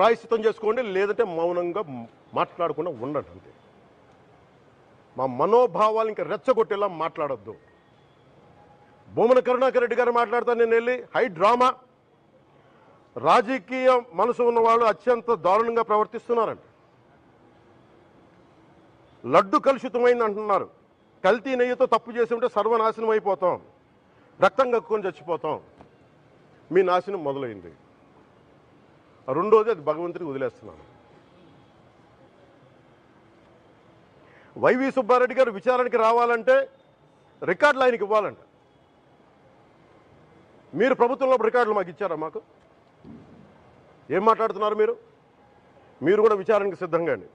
ప్రాయశ్చితం చేసుకోండి లేదంటే మౌనంగా మాట్లాడకుండా ఉండండి అంతే. మా మనోభావాలు ఇంకా రెచ్చగొట్టేలా మాట్లాడొద్దు. భూమన కరుణాకర్ రెడ్డి గారు మాట్లాడతాను నేను వెళ్ళి హై డ్రామా. రాజకీయ మనసు ఉన్న వాళ్ళు అత్యంత దారుణంగా ప్రవర్తిస్తున్నారంట. లడ్డు కలుషితమైంది అంటున్నారు. కల్తీ నెయ్యితో తప్పు చేసి ఉంటే సర్వనాశనం అయిపోతాం. రక్తం కక్కుని చచ్చిపోతాం. మీ నాశనం మొదలైంది. రెండోది అది భగవంతుడికి వదిలేస్తున్నాను. వైవి సుబ్బారెడ్డి గారు విచారణకి రావాలంటే రికార్డులు ఆయనకి ఇవ్వాలంట. మీరు ప్రభుత్వంలో రికార్డులు మాకు ఇచ్చారా మాకు? ఏం మాట్లాడుతున్నారు మీరు? మీరు కూడా విచారణకి సిద్ధంగా అండి.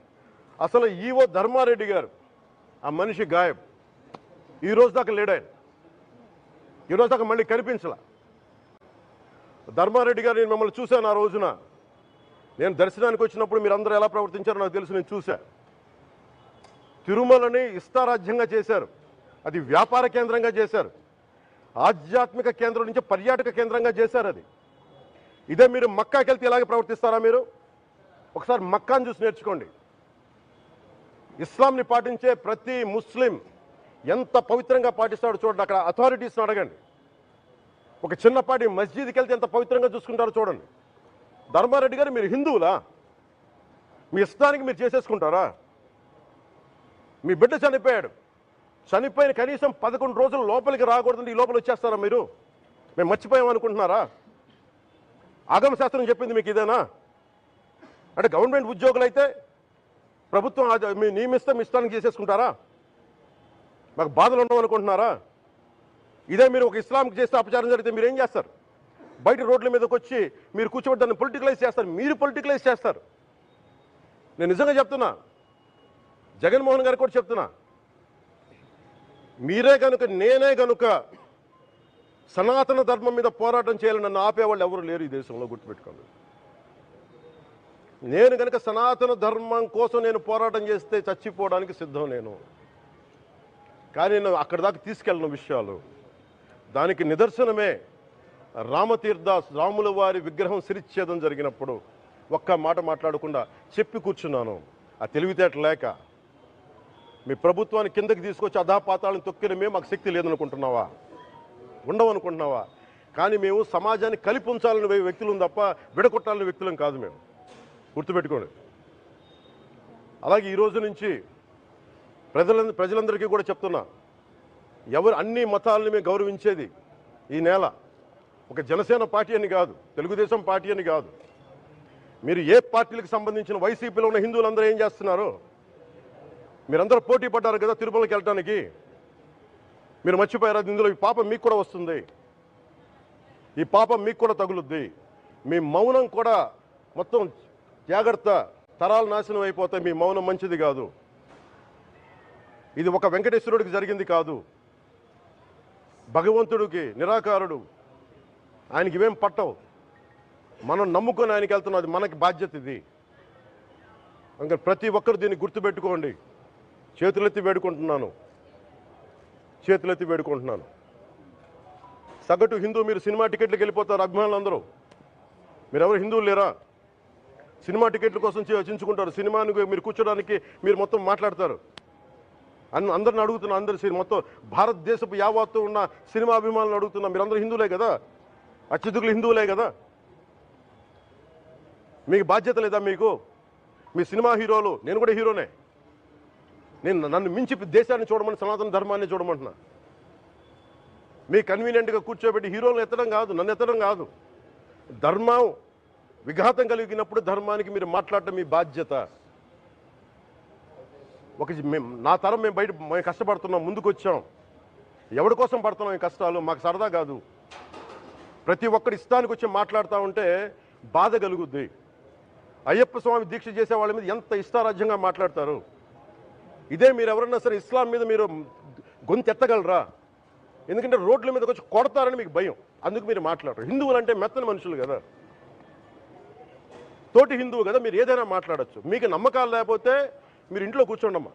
అసలు ఈవో ధర్మారెడ్డి గారు ఆ మనిషి గాయం ఈ రోజు దాకా లేడు ఆయన. ఈ రోజు దాకా మళ్ళీ కనిపించలా. ధర్మారెడ్డి గారు నేను మిమ్మల్ని చూశాను ఆ రోజున. నేను దర్శనానికి వచ్చినప్పుడు మీరు ఎలా ప్రవర్తించారో నాకు తెలుసు నేను చూశా. తిరుమలని ఇష్టారాజ్యంగా చేశారు. అది వ్యాపార కేంద్రంగా చేశారు. ఆధ్యాత్మిక కేంద్రం నుంచి పర్యాటక కేంద్రంగా చేశారు అది. ఇదే మీరు మక్కాకి వెళ్తే ఇలాగే ప్రవర్తిస్తారా మీరు? ఒకసారి మక్కాను చూసి నేర్చుకోండి. ఇస్లాంని పాటించే ప్రతి ముస్లిం ఎంత పవిత్రంగా పాటిస్తాడో చూడండి అక్కడ అథారిటీస్ని అడగండి. ఒక చిన్నపాటి మస్జిద్కి వెళ్తే ఎంత పవిత్రంగా చూసుకుంటారో చూడండి. ధర్మారెడ్డి గారు మీరు హిందువులా? మీ ఇష్టానికి మీరు చేసేసుకుంటారా? మీ బిడ్డ చనిపోయాడు. చనిపోయిన కనీసం పదకొండు రోజులు లోపలికి రాకూడదండి ఈ లోపల వచ్చేస్తారా మీరు? మేము మర్చిపోయాం అనుకుంటున్నారా? ఆగమ శాస్త్రం చెప్పింది మీకు ఇదేనా? అంటే గవర్నమెంట్ ఉద్యోగులైతే ప్రభుత్వం అది మీ నియమిస్తే మీ ఇష్టానికి చేసేసుకుంటారా? మాకు బాధలు ఉండవు అనుకుంటున్నారా? ఇదే మీరు ఒక ఇస్లాంకి చేస్తే అపచారం జరిగితే మీరు ఏం చేస్తారు? బయట రోడ్ల మీదకి వచ్చి మీరు కూర్చోబెట్టి దాన్ని పొలిటికలైజ్ చేస్తారు. మీరు పొలిటికలైజ్ చేస్తారు. నేను నిజంగా చెప్తున్నా. జగన్మోహన్ గారికి కూడా చెప్తున్నా. మీరే కనుక నేనే కనుక సనాతన ధర్మం మీద పోరాటం చేయాలని నన్ను ఆపేవాళ్ళు ఎవరు లేరు ఈ దేశంలో గుర్తుపెట్టుకోండి. నేను కనుక సనాతన ధర్మం కోసం నేను పోరాటం చేస్తే చచ్చిపోవడానికి సిద్ధం నేను. కానీ నేను అక్కడి దాకా తీసుకెళ్ళిన విషయాలు. దానికి నిదర్శనమే రామతీర్థ రాముల వారి విగ్రహం సిరిచ్ఛేదం జరిగినప్పుడు ఒక్క మాట మాట్లాడకుండా చెప్పి కూర్చున్నాను. ఆ తెలివితేట లేక మీ ప్రభుత్వాన్ని కిందకి తీసుకొచ్చి అధాపాతాలను తొక్కిన మేము మాకు శక్తి లేదనుకుంటున్నావా? ఉండవనుకుంటున్నావా? కానీ మేము సమాజాన్ని కలిపి ఉంచాలని వ్యక్తులు వ్యక్తులం తప్ప విడగొట్టాలని వ్యక్తులం కాదు మేము. గుర్తుపెట్టుకోండి. అలాగే ఈరోజు నుంచి ప్రజల ప్రజలందరికీ కూడా చెప్తున్నా ఎవరు అన్ని మతాలని మేము గౌరవించేది ఈ నేల. ఒక జనసేన పార్టీ అని కాదు తెలుగుదేశం పార్టీ అని కాదు. మీరు ఏ పార్టీలకు సంబంధించిన వైసీపీలో ఉన్న హిందువులందరూ ఏం చేస్తున్నారు మీరందరూ పోటీ పడ్డారు కదా తిరుమలకి వెళ్ళడానికి మీరు మర్చిపోయారు? అది ఇందులో ఈ పాపం మీకు కూడా వస్తుంది. ఈ పాపం మీకు కూడా తగులుద్ది. మీ మౌనం కూడా మొత్తం జాగ్రత్త తరాలు నాశనం అయిపోతే మీ మౌనం మంచిది కాదు. ఇది ఒక వెంకటేశ్వరుడికి జరిగింది కాదు. భగవంతుడికి నిరాకారుడు ఆయనకి ఇవేం పట్టవు. మనం నమ్ముకొని ఆయనకి వెళ్తున్నాం అది మనకి బాధ్యత ఇది. ఇంకా ప్రతి ఒక్కరు దీన్ని గుర్తుపెట్టుకోండి. చేతులెత్తి వేడుకుంటున్నాను. చేతులెత్తి వేడుకుంటున్నాను. సగటు హిందూ మీరు సినిమా టికెట్లకు వెళ్ళిపోతారు అభిమానులు అందరూ మీరెవరు హిందువులు లేరా? సినిమా టికెట్ల కోసం చించుకుంటారు. సినిమాని మీరు కూర్చోడానికి మీరు మొత్తం మాట్లాడతారు. అన్ అందరిని అడుగుతున్నా అందరు మొత్తం. భారతదేశపు యావత్తు ఉన్న సినిమా అభిమానులు అడుగుతున్నా. మీరు అందరూ హిందువులే కదా? అత్యధికులు హిందువులే కదా? మీకు బాధ్యత లేదా మీకు? మీ సినిమా హీరోలు నేను కూడా హీరోనే. నేను నన్ను మించి దేశాన్ని చూడమని సనాతన ధర్మాన్ని చూడమంటున్నా. మీ కన్వీనియంట్గా కూర్చోబెట్టి హీరోలను ఎత్తడం కాదు నన్ను ఎత్తడం కాదు. ధర్మం విఘాతం కలిగినప్పుడు ధర్మానికి మీరు మాట్లాడటం మీ బాధ్యత. ఒక మేము నా తరం మేము బయట మేము కష్టపడుతున్నాం ముందుకు వచ్చాం ఎవరి కోసం పడుతున్నాం ఈ కష్టాలు? మాకు సరదా కాదు. ప్రతి ఒక్కరి ఇష్టానికి వచ్చి మాట్లాడుతూ ఉంటే బాధ కలుగుద్ది. అయ్యప్ప స్వామి దీక్ష చేసే వాళ్ళ మీద ఎంత ఇష్టారాజ్యంగా మాట్లాడతారు? ఇదే మీరు ఎవరన్నా సరే ఇస్లాం మీద మీరు గొంతెత్తగలరా? ఎందుకంటే రోడ్ల మీదకి వచ్చి కొడతారని మీకు భయం. అందుకు మీరు మాట్లాడరు. హిందువులు అంటే మెత్తని మనుషులు కదా. తోటి హిందువు కదా మీరు ఏదైనా మాట్లాడచ్చు. మీకు నమ్మకాలు లేకపోతే మీరు ఇంట్లో కూర్చోండమ్మా.